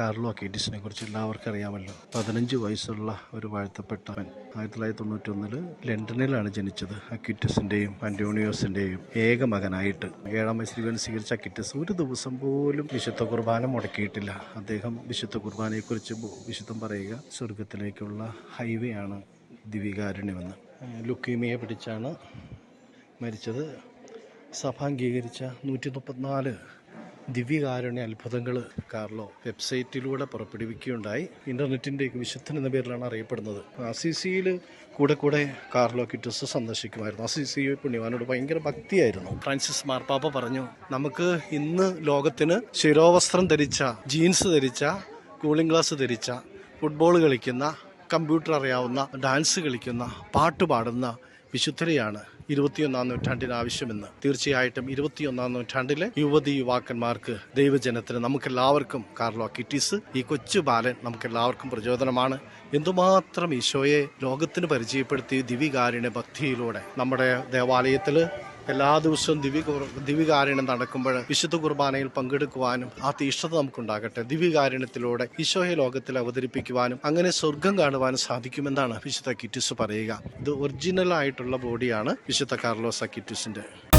Carlo അക്കീറ്റിസിനെ കുറിച്ച് എല്ലാവർക്കും അറിയാമല്ലോ. പതിനഞ്ച് വയസ്സുള്ള ഒരു വാഴ്ത്തപ്പെട്ടവൻ ആയിരത്തി തൊള്ളായിരത്തി തൊണ്ണൂറ്റി ഒന്നിൽ ലണ്ടനിലാണ് ജനിച്ചത്. അക്യൂറ്റസിന്റെയും അന്റോണിയോസിന്റെയും ഏക മകനായിട്ട്. ഏഴാം വയസ്സിൽ സ്വീകരിച്ച അക്യൂറ്റസ് ഒരു ദിവസം പോലും വിശുദ്ധ കുർബാന മുടക്കിയിട്ടില്ല. അദ്ദേഹം വിശുദ്ധ കുർബാനയെക്കുറിച്ച് കുറിച്ച് വിശുദ്ധം പറയുക സ്വർഗത്തിലേക്കുള്ള ഹൈവേ ആണ് ദിവികാരുണ്യമെന്ന്. ലുക്കീമിയെ പിടിച്ചാണ് മരിച്ചത്. സഭ അംഗീകരിച്ച നൂറ്റി മുപ്പത്തിനാല് ദിവ്യകാരുണ്യ അത്ഭുതങ്ങൾ കാർലോ വെബ്സൈറ്റിലൂടെ പുറപ്പെടുവിക്കുകയുണ്ടായി. ഇന്റർനെറ്റിന്റെ വിശുദ്ധൻ എന്ന പേരിലാണ് അറിയപ്പെടുന്നത്. അസിസിയിൽ കൂടെ കൂടെ കാർലോ കിറ്റസ് സന്ദർശിക്കുമായിരുന്നു. അസിസി പുണ്യവാനോട് ഭയങ്കര ഭക്തിയായിരുന്നു. ഫ്രാൻസിസ് മാർപ്പാപ്പ പറഞ്ഞു നമുക്ക് ഇന്ന് ലോകത്തിന് ശിരോവസ്ത്രം ധരിച്ച ജീൻസ് ധരിച്ച കൂളിംഗ് ഗ്ലാസ് ധരിച്ച ഫുട്ബോൾ കളിക്കുന്ന കമ്പ്യൂട്ടർ അറിയാവുന്ന ഡാൻസ് കളിക്കുന്ന പാട്ട് പാടുന്ന വിശുദ്ധരെയാണ് ഇരുപത്തിയൊന്നാം നൂറ്റാണ്ടിന് ആവശ്യമെന്ന്. തീർച്ചയായിട്ടും ഇരുപത്തിയൊന്നാം നൂറ്റാണ്ടിലെ യുവതി യുവാക്കന്മാർക്ക് ദൈവജനത്തിന് നമുക്കെല്ലാവർക്കും കാർലോ കിറ്റീസ് ഈ കൊച്ചു ബാലൻ നമുക്കെല്ലാവർക്കും പ്രചോദനമാണ്. എന്തുമാത്രം ഈശോയെ ലോകത്തിന് പരിചയപ്പെടുത്തി ദിവികാരുണ്യ ഭക്തിയിലൂടെ നമ്മുടെ ദേവാലയത്തിൽ എല്ലാ ദിവസവും ദിവ്യ ദിവ്യകാരുണ്യം നടക്കുമ്പോൾ വിശുദ്ധ കുർബാനയിൽ പങ്കെടുക്കുവാനും ആ തീഷ്ണത നമുക്കുണ്ടാകട്ടെ. ദിവ്യകാരുണ്യത്തിലൂടെ ഈശോയെ ലോകത്തിൽ അവതരിപ്പിക്കുവാനും അങ്ങനെ സ്വർഗം കാണുവാനും സാധിക്കുമെന്നാണ് വിശുദ്ധ കിറ്റിസ് പറയുക. ഇത് ഒറിജിനൽ ആയിട്ടുള്ള ബോഡിയാണ് വിശുദ്ധ കാർലോസ് കിറ്റിസിന്റെ.